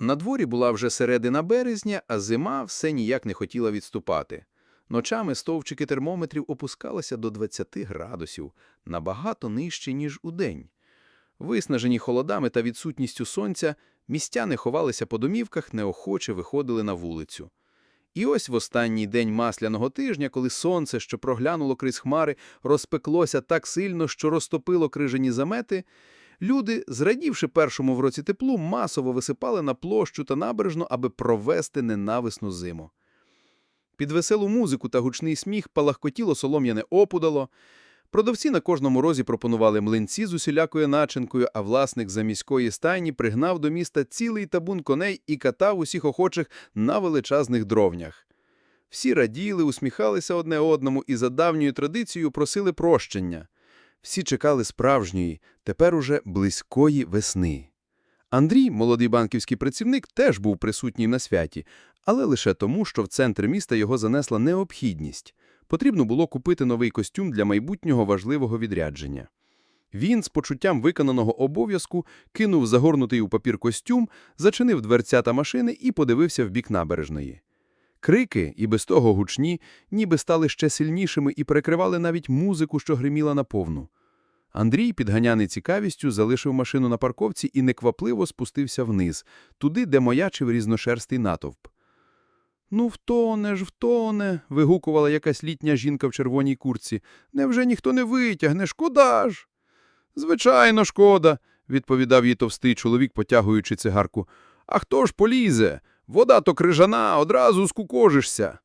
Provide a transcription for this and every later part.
На дворі була вже середина березня, а зима все ніяк не хотіла відступати. Ночами стовпчики термометрів опускалися до 20 градусів, набагато нижче, ніж удень. Виснажені холодами та відсутністю сонця, містяни ховалися по домівках, неохоче виходили на вулицю. І ось в останній день масляного тижня, коли сонце, що проглянуло крізь хмари, розпеклося так сильно, що розтопило крижані замети, люди, зрадівши першому в році теплу, масово висипали на площу та набережну, аби провести ненависну зиму. Під веселу музику та гучний сміх палахкотіло солом'яне опудало. Продавці на кожному розі пропонували млинці з усілякою начинкою, а власник заміської стайні пригнав до міста цілий табун коней і катав усіх охочих на величезних дровнях. Всі раділи, усміхалися одне одному і за давньою традицією просили прощення. Всі чекали справжньої, тепер уже близької весни. Андрій, молодий банківський працівник, теж був присутній на святі, але лише тому, що в центр міста його занесла необхідність. Потрібно було купити новий костюм для майбутнього важливого відрядження. Він з почуттям виконаного обов'язку кинув загорнутий у папір костюм, зачинив дверцята машини і подивився в бік набережної. Крики, і без того гучні, ніби стали ще сильнішими і перекривали навіть музику, що гриміла наповну. Андрій, підганяний цікавістю, залишив машину на парковці і неквапливо спустився вниз, туди, де маячив різношерстий натовп. «Ну, втоне ж, втоне», – вигукувала якась літня жінка в червоній курці. «Невже ніхто не витягне? Шкода ж!» «Звичайно, шкода», – відповідав їй товстий чоловік, потягуючи цигарку. «А хто ж полізе? Вода то крижана, одразу скукожишся».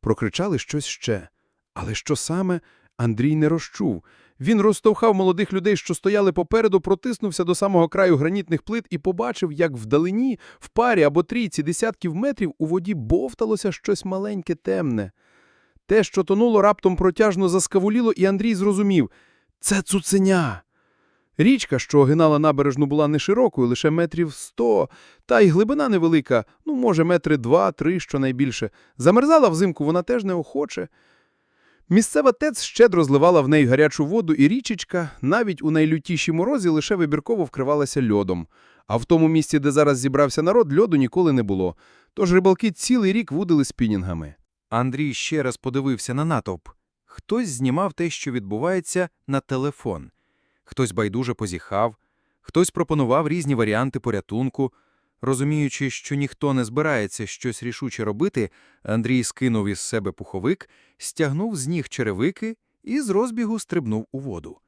Прокричали щось ще. Але що саме, Андрій не розчув. Він розтовхав молодих людей, що стояли попереду, протиснувся до самого краю гранітних плит і побачив, як вдалині, в парі або трійці десятків метрів у воді бовталося щось маленьке темне. Те, що тонуло, раптом протяжно заскавуліло, і Андрій зрозумів – це цуценя. Річка, що огинала набережну, була не широкою, лише метрів сто, та й глибина невелика, ну, може, метри два-три, щонайбільше. Замерзала взимку вона теж неохоче. Місцева ТЕЦ щедро зливала в неї гарячу воду, і річечка навіть у найлютіші морозі лише вибірково вкривалася льодом. А в тому місці, де зараз зібрався народ, льоду ніколи не було. Тож рибалки цілий рік вудили спінінгами. Андрій ще раз подивився на натовп. Хтось знімав те, що відбувається, на телефон. Хтось байдуже позіхав, хтось пропонував різні варіанти порятунку. Розуміючи, що ніхто не збирається щось рішуче робити, Андрій скинув із себе пуховик, стягнув з ніг черевики і з розбігу стрибнув у воду.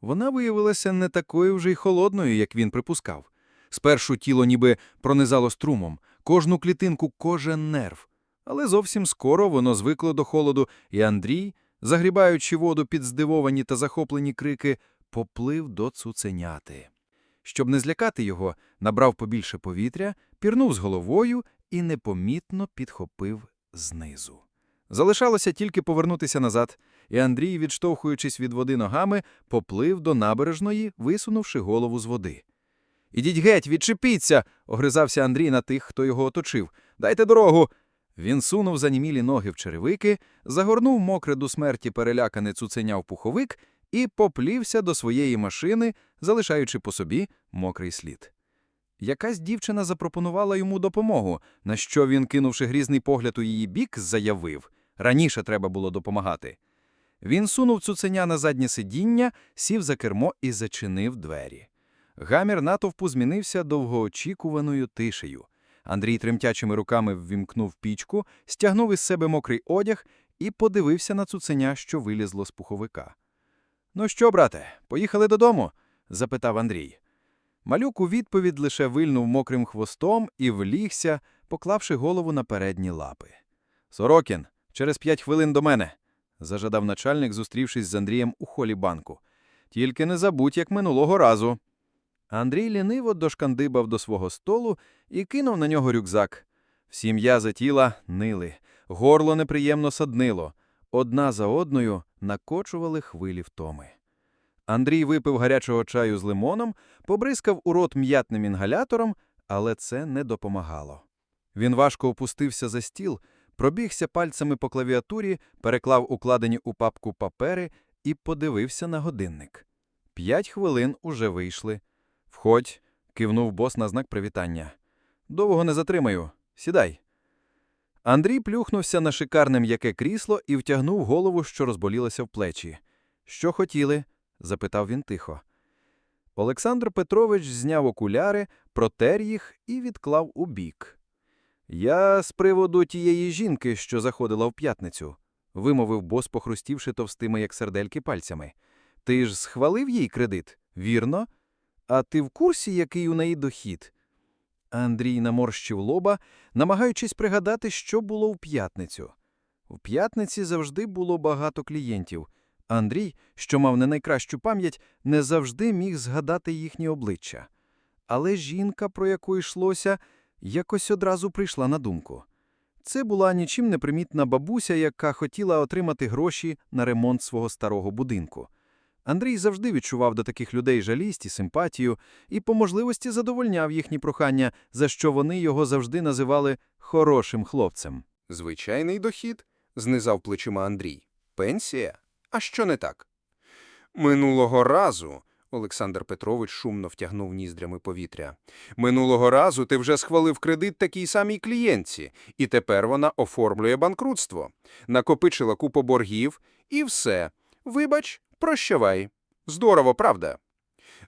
Вона виявилася не такою вже й холодною, як він припускав. Спершу тіло ніби пронизало струмом, кожну клітинку, кожен нерв. Але зовсім скоро воно звикло до холоду, і Андрій, загрібаючи воду під здивовані та захоплені крики, поплив до цуценяти. Щоб не злякати його, набрав побільше повітря, пірнув з головою і непомітно підхопив знизу. Залишалося тільки повернутися назад, і Андрій, відштовхуючись від води ногами, поплив до набережної, висунувши голову з води. «Ідіть геть, відчепіться!» – огризався Андрій на тих, хто його оточив. «Дайте дорогу!» Він сунув занімілі ноги в черевики, загорнув мокре до смерті перелякане цуценя в пуховик і поплівся до своєї машини, залишаючи по собі мокрий слід. Якась дівчина запропонувала йому допомогу, на що він, кинувши грізний погляд у її бік, заявив – раніше треба було допомагати. Він сунув цуценя на заднє сидіння, сів за кермо і зачинив двері. Гамір натовпу змінився довгоочікуваною тишею. Андрій тремтячими руками ввімкнув пічку, стягнув із себе мокрий одяг і подивився на цуценя, що вилізло з пуховика. «Ну що, брате, поїхали додому?» – запитав Андрій. Малюк у відповідь лише вильнув мокрим хвостом і влігся, поклавши голову на передні лапи. «Сорокін, через п'ять хвилин до мене», – зажадав начальник, зустрівшись з Андрієм у холі банку. «Тільки не забудь, як минулого разу». Андрій ліниво дошкандибав до свого столу і кинув на нього рюкзак. Всі м'язи тіла нили, горло неприємно саднило. Одна за одною накочували хвилі втоми. Андрій випив гарячого чаю з лимоном, побризкав у рот м'ятним інгалятором, але це не допомагало. Він важко опустився за стіл, пробігся пальцями по клавіатурі, переклав укладені у папку папери і подивився на годинник. П'ять хвилин уже вийшли. Входь, кивнув бос на знак привітання. Довго не затримаю. Сідай. Андрій плюхнувся на шикарне м'яке крісло і втягнув голову, що розболілося в плечі. Що хотіли? запитав він тихо. Олександр Петрович зняв окуляри, протер їх і відклав у бік. Я з приводу тієї жінки, що заходила в п'ятницю, вимовив бос, похрустівши товстими, як сердельки, пальцями. Ти ж схвалив їй кредит, вірно? А ти в курсі, який у неї дохід? Андрій наморщив лоба, намагаючись пригадати, що було в п'ятницю. В п'ятниці завжди було багато клієнтів. Андрій, що мав не найкращу пам'ять, не завжди міг згадати їхні обличчя. Але жінка, про яку йшлося, якось одразу прийшла на думку. Це була нічим не примітна бабуся, яка хотіла отримати гроші на ремонт свого старого будинку. Андрій завжди відчував до таких людей жалість і симпатію, і по можливості задовольняв їхні прохання, за що вони його завжди називали «хорошим хлопцем». Звичайний дохід, знизав плечима Андрій. Пенсія? А що не так? Минулого разу. Олександр Петрович шумно втягнув ніздрями повітря. Минулого разу ти вже схвалив кредит такій самій клієнтці, і тепер вона оформлює банкрутство. Накопичила купу боргів, і все. Вибач, прощавай. Здорово, правда?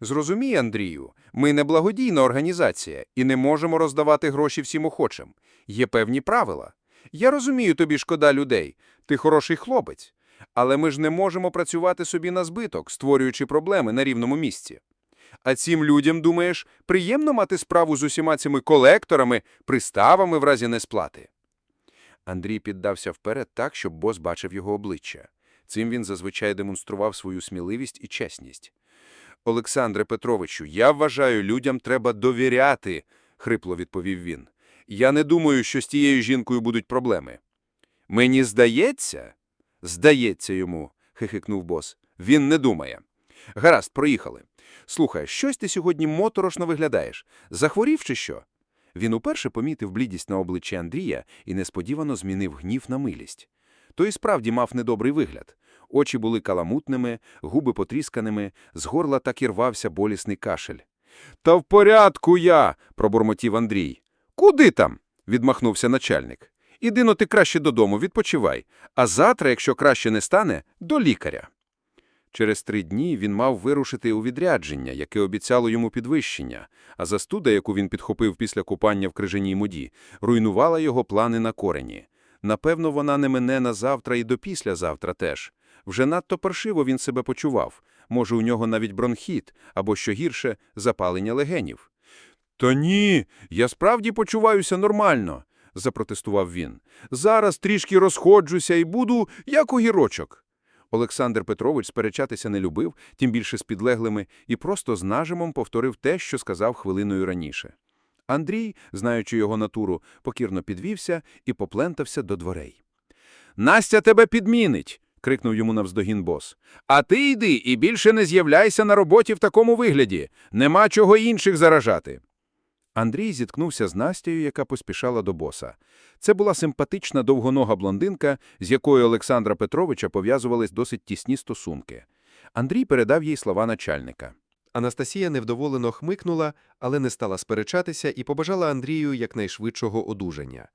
Зрозумій, Андрію, ми не благодійна організація і не можемо роздавати гроші всім охочим. Є певні правила. Я розумію, тобі шкода людей, ти хороший хлопець. Але ми ж не можемо працювати собі на збиток, створюючи проблеми на рівному місці. А цим людям, думаєш, приємно мати справу з усіма цими колекторами, приставами в разі несплати? Андрій піддався вперед так, щоб бос бачив його обличчя. Цим він зазвичай демонстрував свою сміливість і чесність. Олександре Петровичу, я вважаю, людям треба довіряти, хрипло відповів він. Я не думаю, що з тією жінкою будуть проблеми. Мені здається, здається йому, хихикнув бос. Він не думає. Гаразд, проїхали. Слухай, щось ти сьогодні моторошно виглядаєш. Захворів чи що? Він уперше помітив блідість на обличчі Андрія і несподівано змінив гнів на милість. Той справді мав недобрий вигляд. Очі були каламутними, губи потрісканими, з горла так і рвався болісний кашель. Та в порядку я, пробурмотів Андрій. Куди там? відмахнувся начальник. Іди но ти краще додому, відпочивай, а завтра, якщо краще не стане, до лікаря. Через три дні він мав вирушити у відрядження, яке обіцяло йому підвищення, а застуда, яку він підхопив після купання в крижаній моді, руйнувала його плани на корені. Напевно, вона не мине на завтра і до післязавтра теж. Вже надто паршиво він себе почував. Може, у нього навіть бронхіт, або, що гірше, запалення легенів. «Та ні, я справді почуваюся нормально», – запротестував він. «Зараз трішки розходжуся і буду, як огірочок». Олександр Петрович сперечатися не любив, тим більше з підлеглими, і просто з нажимом повторив те, що сказав хвилиною раніше. Андрій, знаючи його натуру, покірно підвівся і поплентався до дверей. «Настя тебе підмінить!» – крикнув йому навздогін бос. «А ти йди і більше не з'являйся на роботі в такому вигляді. Нема чого інших заражати». Андрій зіткнувся з Настею, яка поспішала до боса. Це була симпатична довгонога блондинка, з якою Олександра Петровича пов'язувались досить тісні стосунки. Андрій передав їй слова начальника. Анастасія невдоволено хмикнула, але не стала сперечатися і побажала Андрію якнайшвидшого одужання.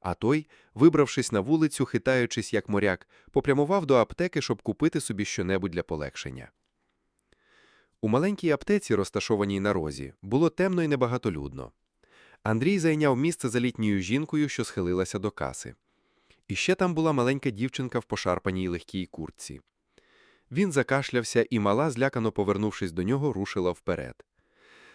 А той, вибравшись на вулицю, хитаючись як моряк, попрямував до аптеки, щоб купити собі щонебудь для полегшення. У маленькій аптеці, розташованій на розі, було темно і небагатолюдно. Андрій зайняв місце за літньою жінкою, що схилилася до каси. І ще там була маленька дівчинка в пошарпаній легкій куртці. Він закашлявся, і мала, злякано повернувшись до нього, рушила вперед.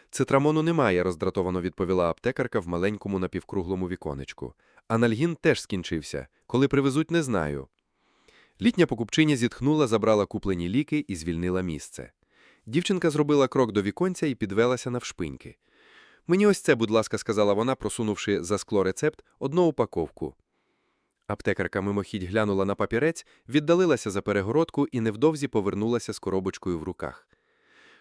Цитрамону немає, роздратовано відповіла аптекарка в маленькому напівкруглому віконечку. Анальгін теж скінчився. Коли привезуть, не знаю. Літня покупчиня зітхнула, забрала куплені ліки і звільнила місце. Дівчинка зробила крок до віконця і підвелася навшпиньки. Мені ось це, будь ласка, сказала вона, просунувши за скло рецепт одну упаковку. Аптекарка мимохідь глянула на папірець, віддалилася за перегородку і невдовзі повернулася з коробочкою в руках.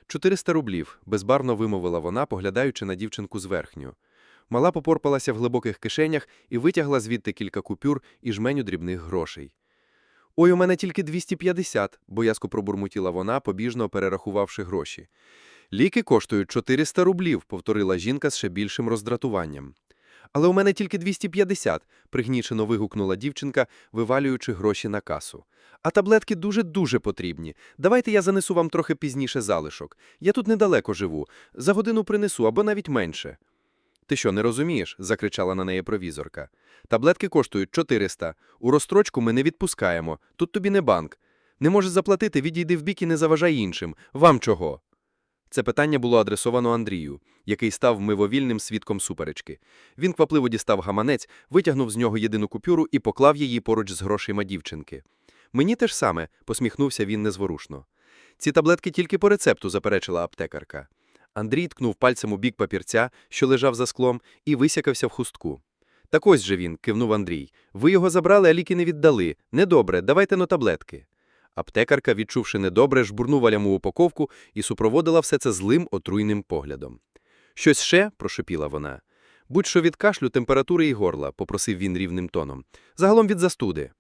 «400 рублів, безбарно вимовила вона, поглядаючи на дівчинку зверхню. Мала попорпалася в глибоких кишенях і витягла звідти кілька купюр і жменю дрібних грошей. Ой, у мене тільки 250, боязко пробурмотіла вона, побіжно перерахувавши гроші. Ліки коштують 400 рублів, повторила жінка з ще більшим роздратуванням. Але у мене тільки 250, пригнічено вигукнула дівчинка, вивалюючи гроші на касу. А таблетки дуже-дуже потрібні. Давайте я занесу вам трохи пізніше залишок. Я тут недалеко живу. За годину принесу або навіть менше. Ти що, не розумієш? закричала на неї провізорка. Таблетки коштують 400. У розстрочку ми не відпускаємо. Тут тобі не банк. Не можеш заплатити, відійди вбік і не заважай іншим. Вам чого? Це питання було адресовано Андрію, який став мивовільним свідком суперечки. Він квапливо дістав гаманець, витягнув з нього єдину купюру і поклав її поруч з грошима дівчинки. Мені те ж саме, посміхнувся він незворушно. Ці таблетки тільки по рецепту, заперечила аптекарка. Андрій ткнув пальцем у бік папірця, що лежав за склом, і висякався в хустку. Так ось же він, кивнув Андрій. Ви його забрали, а ліки не віддали. Недобре, давайте но таблетки. Аптекарка, відчувши недобре, жбурнула йому упаковку і супроводила все це злим отруйним поглядом. Щось ще, прошепіла вона. Будь-що від кашлю, температури і горла, попросив він рівним тоном. Загалом від застуди.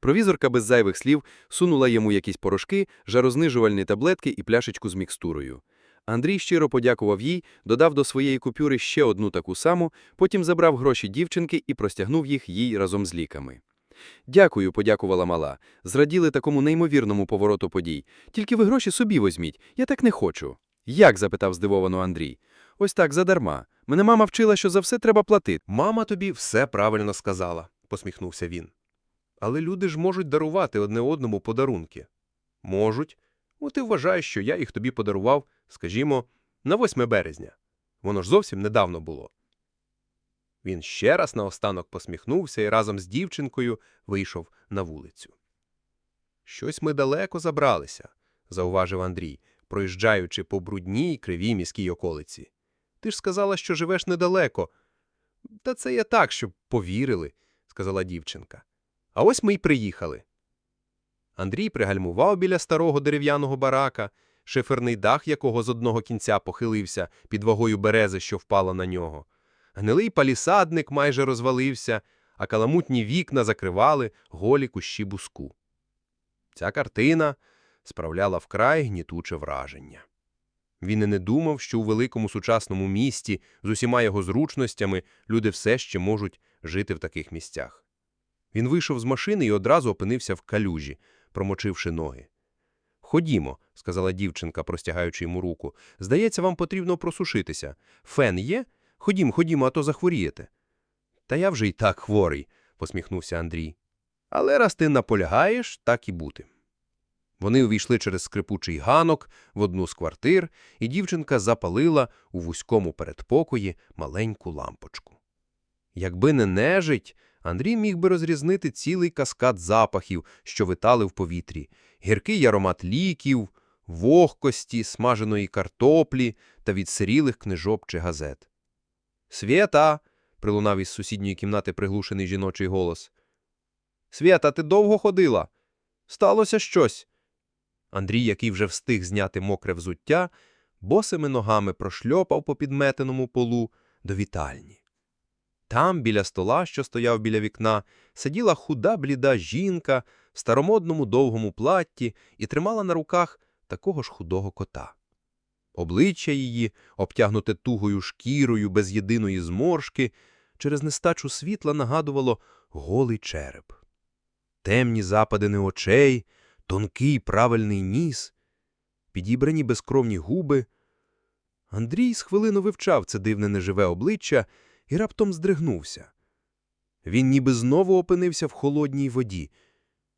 Провізорка без зайвих слів сунула йому якісь порошки, жарознижувальні таблетки і пляшечку з мікстурою. Андрій щиро подякував їй, додав до своєї купюри ще одну таку саму, потім забрав гроші дівчинки і простягнув їх їй разом з ліками. Дякую, подякувала мала. Зраділи такому неймовірному повороту подій. Тільки ви гроші собі візьміть, я так не хочу. Як? запитав здивовано Андрій. Ось так, задарма. Мене мама вчила, що за все треба платити. Мама тобі все правильно сказала, посміхнувся він. Але люди ж можуть дарувати одне одному подарунки. Можуть. От ти вважаєш, що я їх тобі подарував, скажімо, на 8 березня. Воно ж зовсім недавно було. Він ще раз наостанок посміхнувся і разом з дівчинкою вийшов на вулицю. Щось ми далеко забралися, зауважив Андрій, проїжджаючи по брудній кривій міській околиці. Ти ж сказала, що живеш недалеко. Та це я так, щоб повірили, сказала дівчинка. А ось ми й приїхали. Андрій пригальмував біля старого дерев'яного барака, шиферний дах якого з одного кінця похилився під вагою берези, що впала на нього. Гнилий палісадник майже розвалився, а каламутні вікна закривали голі кущі буску. Ця картина справляла вкрай гнітуче враження. Він і не думав, що у великому сучасному місті з усіма його зручностями люди все ще можуть жити в таких місцях. Він вийшов з машини і одразу опинився в калюжі, промочивши ноги. Ходімо, сказала дівчинка, простягаючи йому руку. Здається, вам потрібно просушитися. Фен є? Ходім, ходімо, а то захворієте. Та я вже й так хворий, посміхнувся Андрій. Але раз ти наполягаєш, так і бути. Вони увійшли через скрипучий ганок в одну з квартир, і дівчинка запалила у вузькому передпокої маленьку лампочку. Якби не нежить, Андрій міг би розрізнити цілий каскад запахів, що витали в повітрі, гіркий аромат ліків, вогкості, смаженої картоплі та відсирілих книжок чи газет. «Свєта!» – прилунав із сусідньої кімнати приглушений жіночий голос. «Свєта, ти довго ходила? Сталося щось?» Андрій, який вже встиг зняти мокре взуття, босими ногами прошльопав по підметеному полу до вітальні. Там, біля стола, що стояв біля вікна, сиділа худа бліда жінка в старомодному довгому платті і тримала на руках такого ж худого кота. Обличчя її, обтягнуте тугою шкірою без єдиної зморшки, через нестачу світла нагадувало голий череп. Темні западини очей, тонкий правильний ніс, підібрані безкровні губи. Андрій з хвилину вивчав це дивне неживе обличчя і раптом здригнувся. Він ніби знову опинився в холодній воді,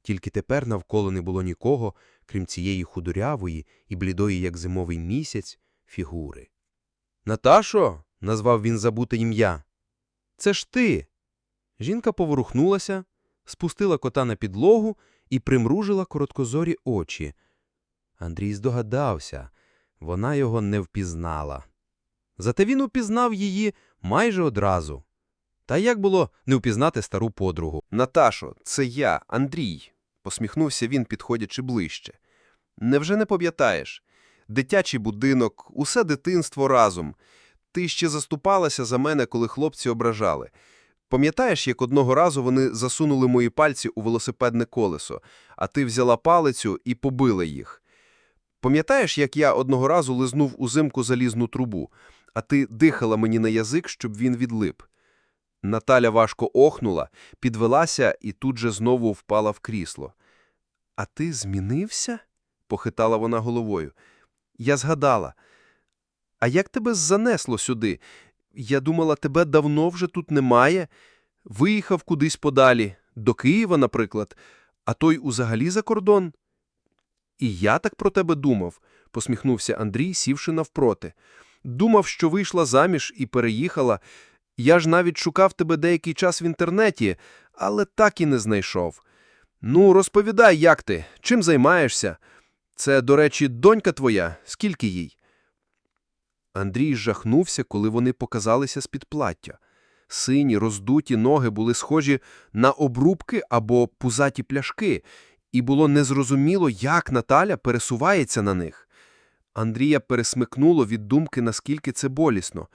тільки тепер навколо не було нікого, крім цієї худорявої і блідої, як зимовий місяць, фігури. Наташо, назвав він забуте ім'я. Це ж ти. Жінка поворухнулася, спустила кота на підлогу і примружила короткозорі очі. Андрій здогадався, вона його не впізнала. Зате він упізнав її майже одразу. Та як було не впізнати стару подругу? Наташо, це я, Андрій, посміхнувся він, підходячи ближче. Невже не пам'ятаєш? Дитячий будинок, усе дитинство разом. Ти ще заступалася за мене, коли хлопці ображали. Пам'ятаєш, як одного разу вони засунули мої пальці у велосипедне колесо, а ти взяла палицю і побила їх? Пам'ятаєш, як я одного разу лизнув узимку залізну трубу, а ти дихала мені на язик, щоб він відлип? Наталя важко охнула, підвелася і тут же знову впала в крісло. А ти змінився? похитала вона головою. Я згадала. А як тебе занесло сюди? Я думала, тебе давно вже тут немає. Виїхав кудись подалі, до Києва, наприклад, а той узагалі за кордон. І я так про тебе думав, посміхнувся Андрій, сівши навпроти. Думав, що вийшла заміж і переїхала. Я ж навіть шукав тебе деякий час в інтернеті, але так і не знайшов. Ну, розповідай, як ти, чим займаєшся? Це, до речі, донька твоя, скільки їй? Андрій жахнувся, коли вони показалися з-під плаття. Сині, роздуті ноги були схожі на обрубки або пузаті пляшки, і було незрозуміло, як Наталя пересувається на них. Андрія пересмикнуло від думки, наскільки це болісно.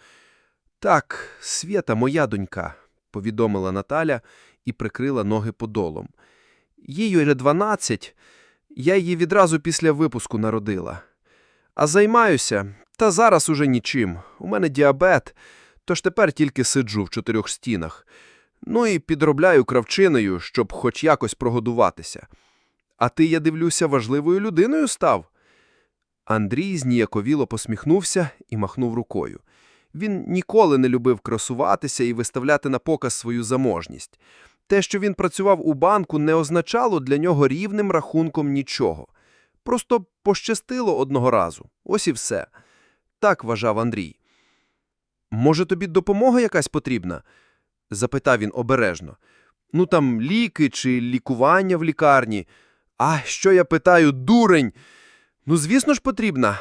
Так, Свєта, моя донька, повідомила Наталя і прикрила ноги подолом. Їй уже 12, я її відразу після випуску народила. А займаюся, та зараз уже нічим. У мене діабет, тож тепер тільки сиджу в чотирьох стінах. Ну і підробляю кравчиною, щоб хоч якось прогодуватися. А ти, я дивлюся, важливою людиною став. Андрій зніяковіло посміхнувся і махнув рукою. Він ніколи не любив красуватися і виставляти на показ свою заможність. Те, що він працював у банку, не означало для нього рівним рахунком нічого. Просто пощастило одного разу. Ось і все. Так вважав Андрій. Може, тобі допомога якась потрібна? запитав він обережно. Ну там ліки чи лікування в лікарні. А що я питаю, дурень? Ну, звісно ж, потрібна.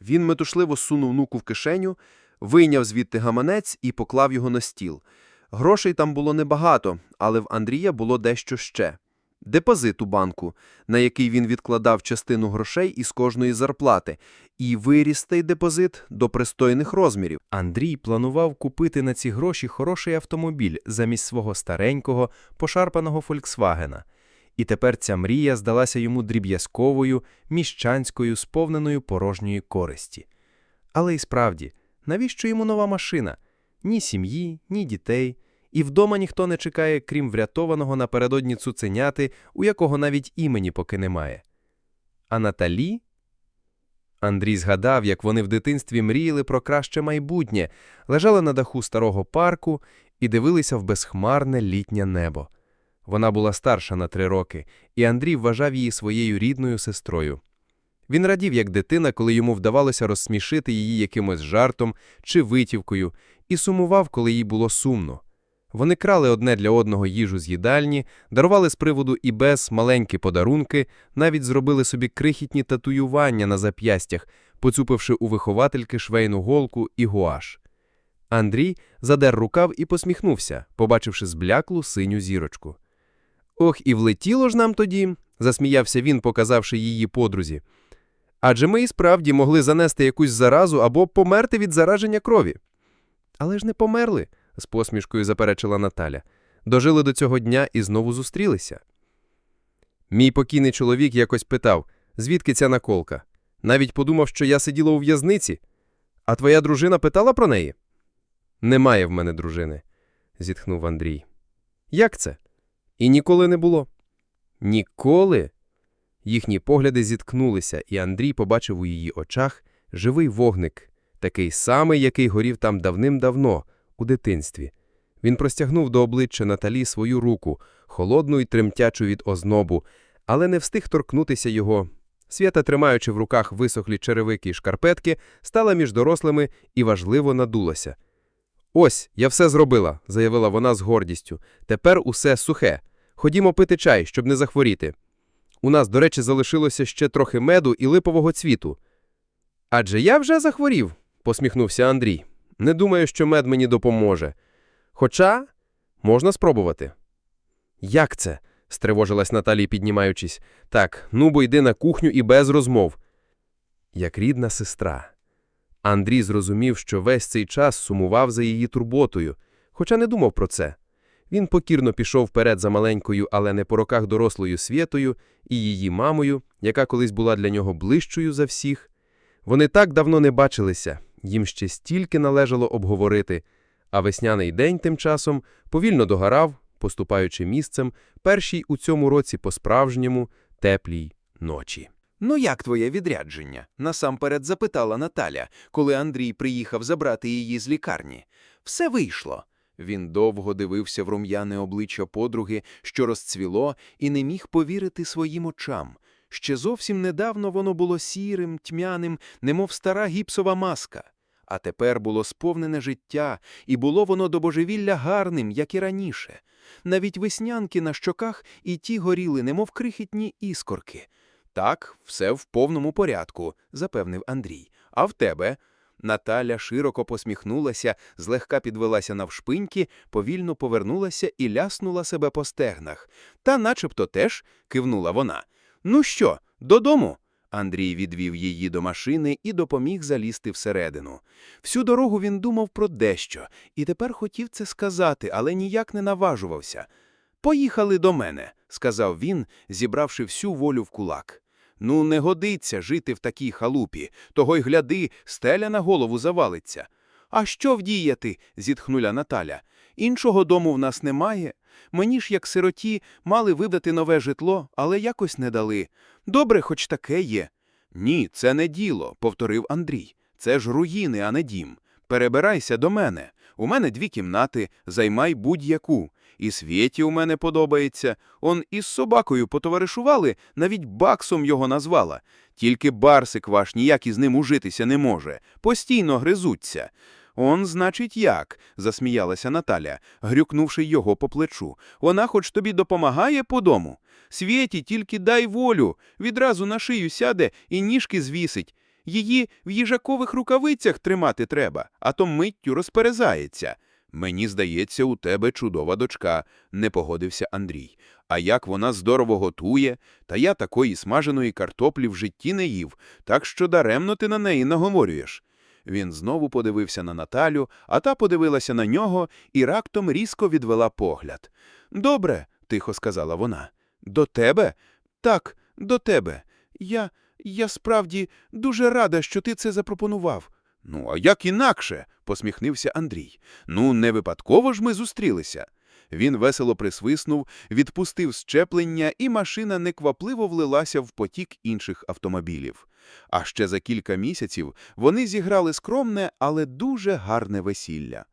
Він метушливо сунув нуку в кишеню, вийняв звідти гаманець і поклав його на стіл. Грошей там було небагато, але в Андрія було дещо ще. Депозит у банку, на який він відкладав частину грошей із кожної зарплати, і виріс цей депозит до пристойних розмірів. Андрій планував купити на ці гроші хороший автомобіль замість свого старенького, пошарпаного «Фольксвагена». І тепер ця мрія здалася йому дріб'язковою, міщанською, сповненою порожньої користі. Але і справді, навіщо йому нова машина? Ні сім'ї, ні дітей. І вдома ніхто не чекає, крім врятованого напередодні цуценяти, у якого навіть імені поки немає. А Наталі? Андрій згадав, як вони в дитинстві мріяли про краще майбутнє, лежали на даху старого парку і дивилися в безхмарне літнє небо. Вона була старша на три роки, і Андрій вважав її своєю рідною сестрою. Він радів, як дитина, коли йому вдавалося розсмішити її якимось жартом чи витівкою, і сумував, коли їй було сумно. Вони крали одне для одного їжу з їдальні, дарували з приводу і без маленькі подарунки, навіть зробили собі крихітні татуювання на зап'ястях, поцупивши у виховательки швейну голку і гуаш. Андрій задер рукав і посміхнувся, побачивши збляклу синю зірочку. Ох, і влетіло ж нам тоді, засміявся він, показавши її подрузі. Адже ми і справді могли занести якусь заразу або померти від зараження крові. Але ж не померли, з посмішкою заперечила Наталя. Дожили до цього дня і знову зустрілися. Мій покійний чоловік якось питав, звідки ця наколка. Навіть подумав, що я сиділа у в'язниці. А твоя дружина питала про неї? Немає в мене дружини, зітхнув Андрій. Як це? І ніколи не було. Ніколи? Їхні погляди зіткнулися, і Андрій побачив у її очах живий вогник, такий самий, який горів там давним-давно, у дитинстві. Він простягнув до обличчя Наталі свою руку, холодну й тремтячу від ознобу, але не встиг торкнутися його. Свята, тримаючи в руках висохлі черевики й шкарпетки, стала між дорослими і важливо надулася. Ось, я все зробила, заявила вона з гордістю. Тепер усе сухе. Ходімо пити чай, щоб не захворіти. У нас, до речі, залишилося ще трохи меду і липового цвіту. Адже я вже захворів, посміхнувся Андрій. Не думаю, що мед мені допоможе. Хоча можна спробувати. Як це? стривожилась Наталі, піднімаючись. Так, ну бо йди на кухню і без розмов. Як рідна сестра. Андрій зрозумів, що весь цей час сумував за її турботою, хоча не думав про це. Він покірно пішов вперед за маленькою, але не по роках дорослою Свєтою і її мамою, яка колись була для нього ближчою за всіх. Вони так давно не бачилися, їм ще стільки належало обговорити, А весняний день тим часом повільно догорав, поступаючи місцем першій у цьому році по-справжньому теплій ночі. Ну як твоє відрядження? насамперед запитала Наталя, коли Андрій приїхав забрати її з лікарні. Все вийшло. Він довго дивився в рум'яне обличчя подруги, що розцвіло, і не міг повірити своїм очам. Ще зовсім недавно воно було сірим, тьмяним, немов стара гіпсова маска. А тепер було сповнене життя, і було воно до божевілля гарним, як і раніше. Навіть веснянки на щоках і ті горіли, немов крихітні іскорки. Так, все в повному порядку, запевнив Андрій. А в тебе? Наталя широко посміхнулася, злегка підвелася навшпиньки, повільно повернулася і ляснула себе по стегнах. Та начебто теж кивнула вона. Ну що, додому? Андрій відвів її до машини і допоміг залізти всередину. Всю дорогу він думав про дещо, і тепер хотів це сказати, але ніяк не наважувався. Поїхали до мене, сказав він, зібравши всю волю в кулак. Ну, не годиться жити в такій халупі, того й гляди, стеля на голову завалиться. А що вдіяти? зітхнула Наталя. Іншого дому в нас немає. Мені ж, як сироті, мали видати нове житло, але якось не дали. Добре, хоч таке є. Ні, це не діло, повторив Андрій. Це ж руїни, а не дім. Перебирайся до мене. У мене дві кімнати, займай будь-яку. І Свєті у мене подобається. Он із собакою потоваришували, навіть баксом його назвала. Тільки барсик ваш ніяк із ним ужитися не може. Постійно гризуться. Он, значить, як? засміялася Наталя, грюкнувши його по плечу. Вона хоч тобі допомагає по дому. Свєті, тільки дай волю. Відразу на шию сяде і ніжки звісить. Її в їжакових рукавицях тримати треба, а то миттю розперезається. Мені здається, у тебе чудова дочка, не погодився Андрій. А як вона здорово готує, та я такої смаженої картоплі в житті не їв, так що даремно ти на неї наговорюєш. Він знову подивився на Наталю, а та подивилася на нього і рактом різко відвела погляд. Добре, тихо сказала вона. До тебе? Так, до тебе. Я. я справді дуже рада, що ти це запропонував. Ну, а як інакше? посміхнився Андрій. Ну, не випадково ж ми зустрілися. Він весело присвиснув, відпустив щеплення, і машина неквапливо влилася в потік інших автомобілів. А ще за кілька місяців вони зіграли скромне, але дуже гарне весілля.